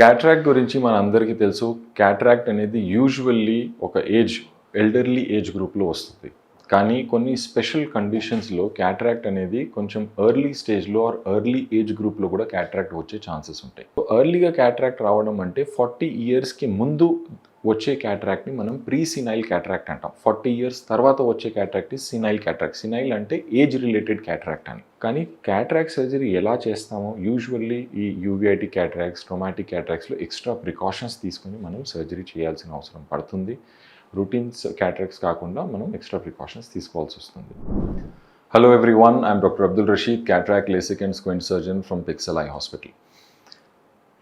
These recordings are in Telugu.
క్యాట్రాక్ట్ గురించి మన అందరికీ తెలుసు. క్యాట్రాక్ట్ అనేది యూజువల్లీ ఒక ఏజ్ ఎల్డర్లీ ఏజ్ గ్రూప్లో వస్తుంది. కానీ కొన్ని స్పెషల్ కండిషన్స్లో క్యాట్రాక్ట్ అనేది కొంచెం ఎర్లీ స్టేజ్లో ఆర్ ఎర్లీ ఏజ్ గ్రూప్లో కూడా క్యాట్రాక్ట్ వచ్చే ఛాన్సెస్ ఉంటాయి. ఎర్లీగా క్యాట్రాక్ట్ రావడం అంటే ఫార్టీ ఇయర్స్కి ముందు వచ్చే క్యాట్రాక్ట్ని మనం ప్రీ సినైల్ క్యాట్రాక్ట్ అంటాం. ఫార్టీ ఇయర్స్ తర్వాత వచ్చే క్యాట్రాక్ట్ సినైల్ క్యాట్రాక్ట్. సినైల్ అంటే ఏజ్ రిలేటెడ్ క్యాట్రాక్ట్ అని. కానీ క్యాట్రాక్ట్ సర్జరీ ఎలా చేస్తామో యూజువల్లీ ఈ యూవిఐటి క్యాట్రాక్ట్స్ ట్రొమాటిక్ క్యాట్రాక్ట్స్లో ఎక్స్ట్రా ప్రికాషన్స్ తీసుకుని మనం సర్జరీ చేయాల్సిన అవసరం పడుతుంది. రొటీన్స్ క్యాట్రాక్ట్స్ కాకుండా మనం ఎక్స్ట్రా ప్రికాషన్స్ తీసుకోవాల్సి వస్తుంది. Hello everyone I'm doctor Abdul Rashid cataract lasik and squint surgeon from Pixel eye hospital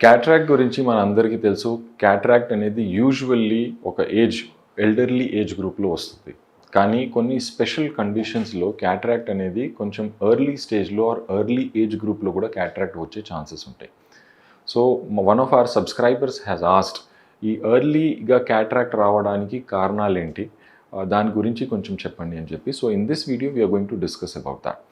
cataract గురించి మన అందరికీ తెలుసు. క్యాట్రాక్ట్ అనేది యూజువల్లీ ఒక ఏజ్ ఎల్డర్లీ ఏజ్ గ్రూప్లో వస్తుంది. కానీ కొన్ని స్పెషల్ కండిషన్స్లో క్యాట్రాక్ట్ అనేది కొంచెం ఎర్లీ స్టేజ్లో ఆర్ ఎర్లీ ఏజ్ గ్రూప్లో కూడా క్యాట్రాక్ట్ వచ్చే ఛాన్సెస్ ఉంటాయి. So one of our subscribers has asked ఈ ఎర్లీగా క్యాట్రాక్ట్ రావడానికి కారణాలు ఏంటి దాని గురించి కొంచెం చెప్పండి అని చెప్పి. So in this video we're going to discuss about that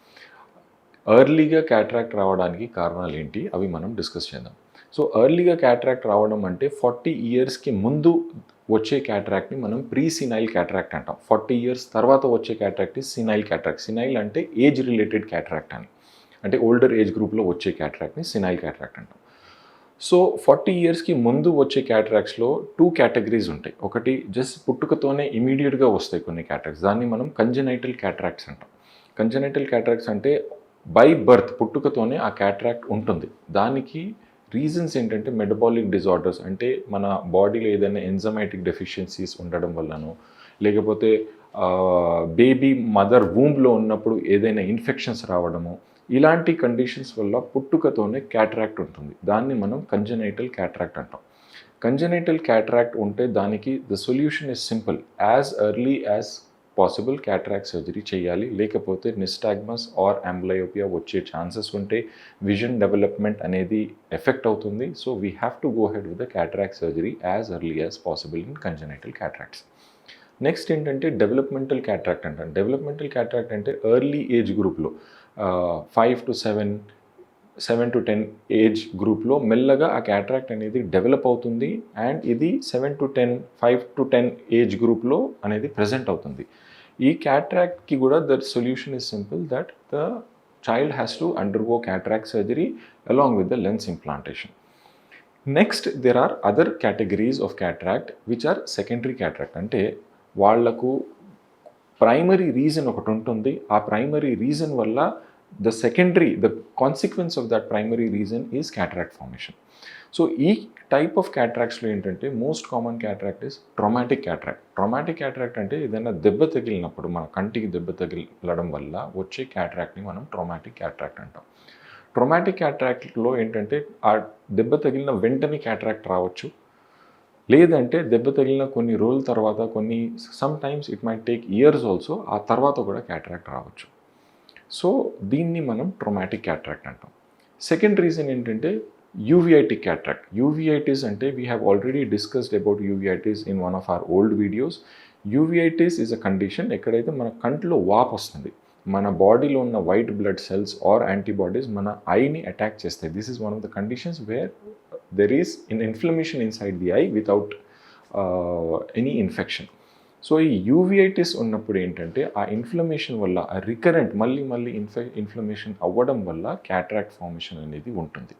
ఎర్లీగా క్యాట్రాక్ట్ రావడానికి కారణాలు ఏంటి అవి మనం డిస్కస్ చేద్దాం. సో ఎర్లీగా క్యాట్రాక్ట్ రావడం అంటే ఫార్టీ ఇయర్స్కి ముందు వచ్చే క్యాట్రాక్ట్ని మనం ప్రీ సినైల్ క్యాట్రాక్ట్ అంటాం. ఫార్టీ ఇయర్స్ తర్వాత వచ్చే క్యాట్రాక్ట్ సినైల్ క్యాట్రాక్ట్ సినైల్ అంటే ఏజ్ రిలేటెడ్ క్యాట్రాక్ట్ అని. అంటే ఓల్డర్ ఏజ్ గ్రూప్లో వచ్చే క్యాట్రాక్ట్ని సినైల్ క్యాట్రాక్ట్ అంటాం. సో ఫార్టీ ఇయర్స్కి ముందు వచ్చే క్యాటరాక్ట్స్లో టూ కేటగిరీస్ ఉంటాయి. ఒకటి జస్ట్ పుట్టుకతోనే ఇమీడియట్గా వస్తాయి కొన్ని క్యాటరాక్స్ దాన్ని మనం కంజనైటల్ క్యాటరాక్ట్స్ అంటాం. కంజనైటల్ క్యాటరాక్ట్స్ అంటే బై బర్త్ పుట్టుకతోనే ఆ క్యాటరాక్ట్ ఉంటుంది. దానికి రీజన్స్ ఏంటంటే మెటబాలిక్ డిజార్డర్స్ అంటే మన బాడీలో ఏదైనా ఎంజమైటిక్ డెఫిషియన్సీస్ ఉండడం వల్లనో లేకపోతే బేబీ మదర్ వూమ్లో ఉన్నప్పుడు ఏదైనా ఇన్ఫెక్షన్స్ రావడము ఇలాంటి కండిషన్స్ వల్ల పుట్టుకతోనే క్యాట్రాక్ట్ ఉంటుంది. దాన్ని మనం కంజనైటల్ క్యాట్రాక్ట్ అంటాం. కంజనైటల్ క్యాట్రాక్ట్ ఉంటే దానికి the solution is simple. As early as possible cataract surgery చేయాలి. లేకపోతే నిస్టాగ్మస్ ఆర్ అంబ్లయోపియా వచ్చే ఛాన్సెస్ ఉంటే విజన్ డెవలప్మెంట్ అనేది ఎఫెక్ట్ అవుతుంది. So we have to go head with the cataract surgery as early as possible in congenital cataracts next ఏంటంటే డెవలప్మెంటల్ క్యాట్రాక్ట్ అంటారు. డెవలప్మెంటల్ క్యాట్రాక్ట్ అంటే ఎర్లీ ఏజ్ గ్రూప్లో five to seven seven to ten age గ్రూప్లో మెల్లగా ఆ క్యాట్రాక్ట్ అనేది డెవలప్ అవుతుంది. అండ్ ఇది seven to ten five to ten age గ్రూప్లో అనేది ప్రజెంట్ అవుతుంది. ఈ క్యాట్రాక్ట్కి కూడా the solution is simple that the child has to undergo cataract surgery along with the lens implantation next there are other categories of cataract which are secondary cataract అంటే వాళ్ళకు ప్రైమరీ రీజన్ ఒకటి ఉంటుంది. ఆ ప్రైమరీ రీజన్ వల్ల the secondary the consequence of that primary reason is cataract formation so ఈ టైప్ ఆఫ్ క్యాట్రాక్ట్స్లో ఏంటంటే most common cataract is traumatic cataract traumatic cataract అంటే ఏదైనా దెబ్బ తగిలినప్పుడు మన కంటికి దెబ్బ తగిలడం వల్ల వచ్చే క్యాట్రాక్ట్ని మనం ట్రొమాటిక్ క్యాట్రాక్ట్ అంటాం. ట్రొమాటిక్ క్యాట్రాక్ట్లో ఏంటంటే ఆ దెబ్బ తగిలిన వెంటనే క్యాట్రాక్ట్ రావచ్చు. లేదంటే దెబ్బ తగిలిన కొన్ని రోజుల తర్వాత కొన్ని sometimes it might take years also ఆ తర్వాత కూడా క్యాట్రాక్ట్ రావచ్చు. సో దీన్ని మనం ట్రొమాటిక్ క్యాట్రాక్ట్ అంటాం. సెకండ్ రీజన్ ఏంటంటే యూవిఐటి క్యాట్రాక్ట్. యూవిఐటిస్ అంటే we have already discussed about uveitis in one of our old videos uveitis is a condition ఎక్కడైతే మన కంట్లో వాప్ వస్తుంది మన బాడీలో ఉన్న white blood cells or antibodies మన ఐని అటాక్ చేస్తాయి. This is one of the conditions where there is in inflammation inside the eye without any infection so ఈ యూవిఐటిస్ ఉన్నప్పుడు ఏంటంటే ఆ ఇన్ఫ్లమేషన్ వల్ల ఆ రికరెంట్ మళ్ళీ మళ్ళీ ఇన్ఫె ఇన్ఫ్లమేషన్ అవ్వడం వల్ల క్యాట్రాక్ట్ ఫార్మేషన్ అనేది ఉంటుంది.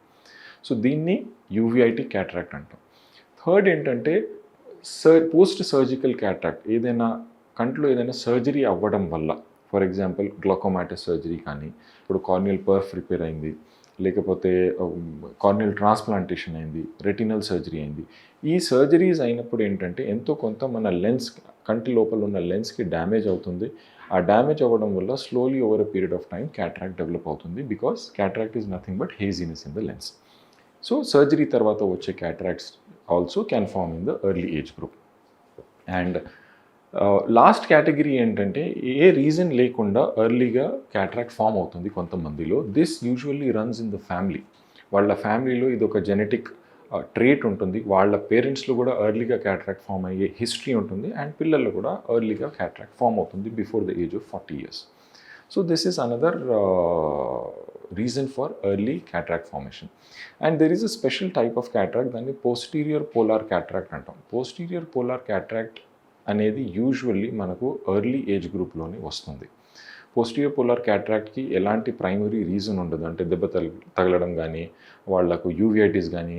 సో దీన్ని యూవిఐటి క్యాట్రాక్ట్ అంటాం. థర్డ్ ఏంటంటే సర్ పోస్ట్ సర్జికల్ క్యాట్రాక్ట్ ఏదైనా కంట్లో ఏదైనా సర్జరీ అవ్వడం వల్ల ఫర్ ఎగ్జాంపుల్ గ్లోకోమాటస్ సర్జరీ కానీ ఇప్పుడు కార్నియల్ పర్ఫ్ రిపేర్ అయింది లేకపోతే కార్నియల్ ట్రాన్స్ప్లాంటేషన్ అయింది రెటినల్ సర్జరీ అయింది. ఈ సర్జరీస్ అయినప్పుడు ఏంటంటే ఎంతో కొంత మన లెన్స్ కంటి లోపల ఉన్న లెన్స్కి డ్యామేజ్ అవుతుంది. ఆ డ్యామేజ్ అవ్వడం వల్ల slowly over a period of time cataract develop అవుతుంది because cataract is nothing but haziness in the lens so surgery తర్వాత వచ్చే cataracts also can form in the early age group and last category ఏంటంటే ఏ రీజన్ లేకుండా ఎర్లీగా క్యాట్రాక్ట్ ఫామ్ అవుతుంది కొంతమందిలో. This usually runs in the family వాళ్ళ ఫ్యామిలీలో ఇది ఒక జెనెటిక్ ట్రేట్ ఉంటుంది. వాళ్ళ పేరెంట్స్లో కూడా ఎర్లీగా క్యాట్రాక్ట్ ఫామ్ అయ్యే హిస్టరీ ఉంటుంది. అండ్ పిల్లల్లో కూడా ఎర్లీగా క్యాట్రాక్ట్ ఫామ్ అవుతుంది before the age of forty years so this is another reason for early cataract formation and there is a special type of cataract దాన్ని పోస్టీరియర్ పోలార్ క్యాట్రాక్ట్ అంటాం. పోస్టీరియర్ పోలార్ క్యాట్రాక్ట్ అనేది యూజువల్లీ మనకు ఎర్లీ ఏజ్ గ్రూప్లోనే వస్తుంది. పోస్టియర్ పోలార్ క్యాట్రాక్ట్కి ఎలాంటి ప్రైమరీ రీజన్ ఉండదు. అంటే దెబ్బ తగలడం కానీ వాళ్ళకు యూవిఐటీస్ కానీ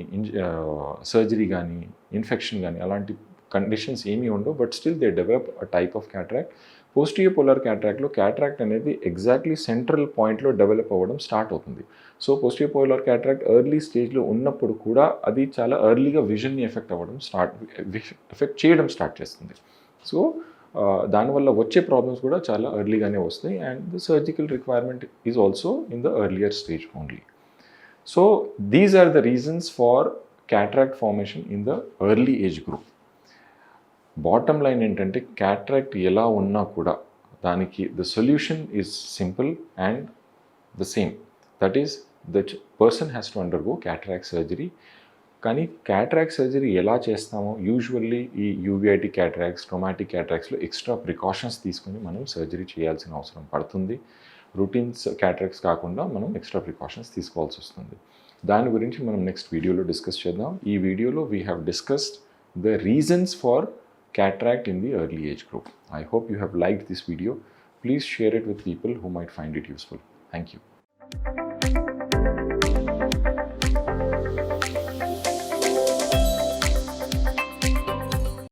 సర్జరీ కానీ ఇన్ఫెక్షన్ కానీ అలాంటి కండిషన్స్ ఏమీ ఉండవు but still they develop a type of cataract posterior polar క్యాట్రాక్ట్లో cataract అనేది ఎగ్జాక్ట్లీ సెంట్రల్ పాయింట్లో డెవలప్ అవ్వడం స్టార్ట్ అవుతుంది. So posterior polar cataract early స్టేజ్లో ఉన్నప్పుడు కూడా అది చాలా ఎర్లీగా విజన్ని ఎఫెక్ట్ అవ్వడం స్టార్ట్ ఎఫెక్ట్ చేయడం స్టార్ట్ చేస్తుంది. సో దానివల్ల వచ్చే ప్రాబ్లమ్స్ కూడా చాలా ఎర్లీగానే వస్తాయి and the surgical requirement is also in the earlier stage only so these are the reasons for cataract formation in the early age group bottom line ఏంటంటే క్యాట్రాక్ట్ ఎలా ఉన్నా కూడా దానికి the solution is simple and the same that is the person has to undergo cataract surgery కానీ క్యాట్రాక్ట్ సర్జరీ ఎలా చేస్తామో యూజువల్లీ ఈ యూవిఐటి క్యాట్రాక్స్ ట్రొమాటిక్ క్యాట్రాక్స్లో ఎక్స్ట్రా ప్రికాషన్స్ తీసుకొని మనం సర్జరీ చేయాల్సిన అవసరం పడుతుంది. రొటీన్స్ క్యాట్రాక్స్ కాకుండా మనం ఎక్స్ట్రా ప్రికాషన్స్ తీసుకోవాల్సి వస్తుంది. దాని గురించి మనం నెక్స్ట్ వీడియోలో డిస్కస్ చేద్దాం. ఈ వీడియోలో we have discussed the reasons for cataract in the early age group. I hope you have liked this video. Please share it with people who might find it useful. Thank you.